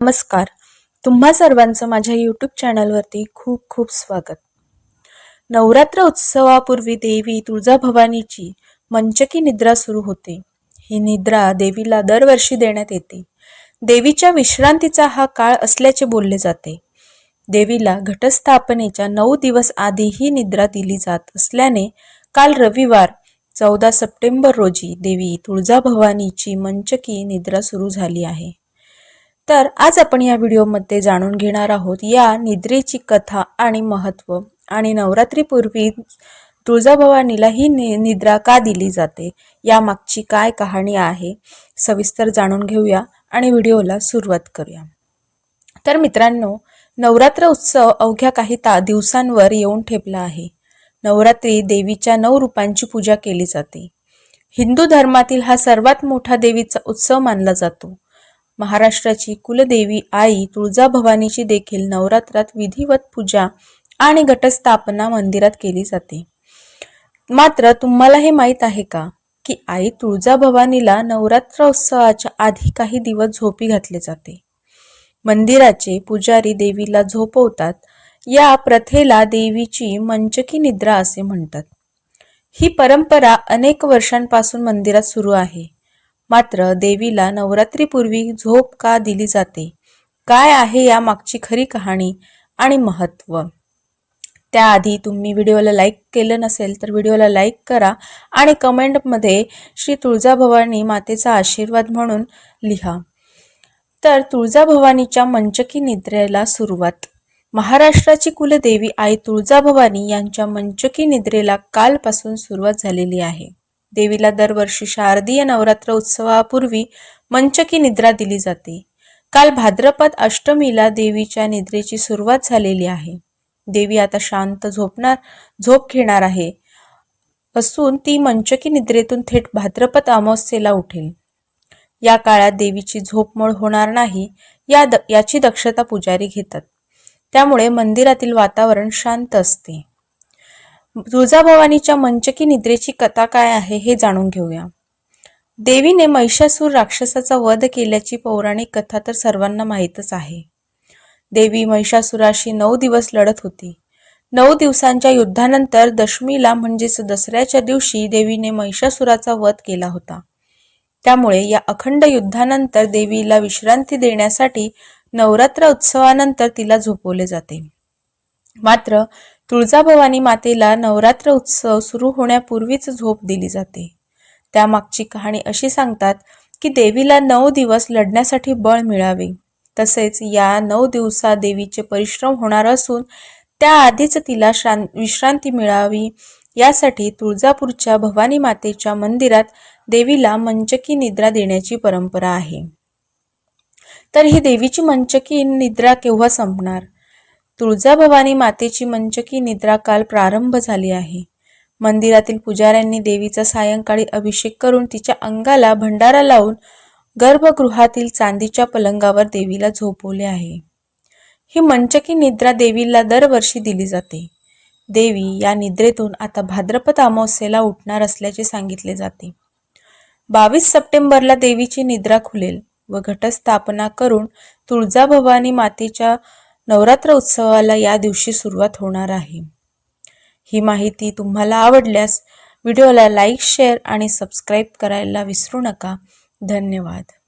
नमस्कार. तुम्हा सर्वांचं माझ्या यूट्यूब चॅनलवरती खूप खूप स्वागत. नवरात्र उत्सवापूर्वी देवी तुळजाभवानीची मंचकी निद्रा सुरू होते. ही निद्रा देवीला दरवर्षी देण्यात येते. देवीच्या विश्रांतीचा हा काळ असल्याचे बोलले जाते. देवीला घटस्थापनेच्या नऊ दिवस आधी ही निद्रा दिली जात असल्याने काल रविवार चौदा सप्टेंबर रोजी देवी तुळजाभवानीची मंचकी निद्रा सुरू झाली आहे. तर आज आपण या व्हिडिओमध्ये जाणून घेणार आहोत या निद्रेची कथा आणि महत्त्व. आणि नवरात्रीपूर्वी तुळजाभवानीला ही नि निद्रा का दिली जाते? यामागची काय कहाणी आहे? सविस्तर जाणून घेऊया आणि व्हिडिओला सुरुवात करूया. तर मित्रांनो नवरात्र उत्सव अवघ्या काही ता दिवसांवर येऊन ठेपला आहे. नवरात्री देवीच्या नऊ रूपांची पूजा केली जाते. हिंदू धर्मातील हा सर्वात मोठा देवीचा उत्सव मानला जातो. महाराष्ट्राची कुलदेवी आई तुळजाभवानीची देखील नवरात्रात विधिवत पूजा आणि घटस्थापना मंदिरात केली जाते. मात्र तुम्हाला हे माहीत आहे का की आई तुळजाभवानीला नवरात्रोत्सवाच्या आधी काही दिवस झोपी घातले जाते. मंदिराचे पुजारी देवीला झोपवतात. या प्रथेला देवीची मंचकी निद्रा असे म्हणतात. ही परंपरा अनेक वर्षांपासून मंदिरात सुरू आहे. मात्र देवीला नवरात्रीपूर्वी झोप का दिली जाते? काय आहे या मागची खरी कहाणी आणि महत्त्व त्याआधी तुम्ही व्हिडिओला लाईक केलं नसेल तर व्हिडिओला लाईक करा आणि कमेंटमध्ये श्री तुळजाभवानी मातेचा आशीर्वाद म्हणून लिहा. तर तुळजाभवानीच्या मंचकी निद्रेला सुरुवात. महाराष्ट्राची कुलदेवी आई तुळजाभवानी यांच्या मंचकी निद्रेला कालपासून सुरुवात झालेली आहे. देवीला दरवर्षी शारदीय नवरात्र उत्सवापूर्वी मंचकी निद्रा दिली जाते. काल भाद्रपद अष्टमीला देवीच्या निद्रेची सुरुवात झालेली आहे. देवी आता शांत झोपणार झोप घेणार आहे. असून ती मंचकी निद्रेतून थेट भाद्रपद अमावस्येला उठेल. या काळात देवीची झोपमोड होणार नाही या द याची दक्षता पुजारी घेतात. त्यामुळे मंदिरातील वातावरण शांत असते. तुळजाभवानीच्या मंचकी निद्रेची कथा काय आहे हे जाणून घेऊया. देवीने महिषासूर राक्षसाचा वध केल्याची पौराणिक कथा तर सर्वांना माहीतच आहे. देवी महिषासुराशी नऊ दिवस लढत होती. नऊ दिवसांच्या युद्धानंतर दशमीला म्हणजेच दसऱ्याच्या दिवशी देवीने महिषासुराचा वध केला होता. त्यामुळे या अखंड युद्धानंतर देवीला विश्रांती देण्यासाठी नवरात्र उत्सवानंतर तिला झोपवले जाते. मात्र तुळजाभवानी मातेला नवरात्र उत्सव सुरू होण्यापूर्वीच झोप दिली जाते. त्यामागची कहाणी अशी सांगतात की देवीला नऊ दिवस लढण्यासाठी बळ मिळावे. तसेच या नऊ दिवसात देवीचे परिश्रम होणार असून त्याआधीच तिला श्रां विश्रांती मिळावी. यासाठी तुळजापूरच्या भवानी मातेच्या मंदिरात देवीला मंचकी निद्रा देण्याची परंपरा आहे. तर ही देवीची मंचकी निद्रा केव्हा संपणार? तुळजाभवानी मातेची मंचकी निद्रा काल प्रारंभ झाली आहे. मंदिरातील पुजाऱ्यांनी देवीचा सायंकाळी अभिषेक करून तिच्या अंगाला भंडारा लावून गर्भगृहातील चांदीच्या पलंगावर देवीला झोपवले आहे. ही मंचकी निद्रा देवीला दरवर्षी दिली जाते. देवी या निद्रेतून आता भाद्रपद अमावस्येला उठणार असल्याचे सांगितले जाते. बावीस सप्टेंबरला देवीची निद्रा खुलेल व घटस्थापना करून तुळजाभवानी मातेच्या नवरात्र उत्सवाला या दिवशी सुरुवात होणार आहे. ही माहिती तुम्हाला आवडल्यास व्हिडिओला लाईक शेअर आणि सबस्क्राईब करायला विसरू नका. धन्यवाद.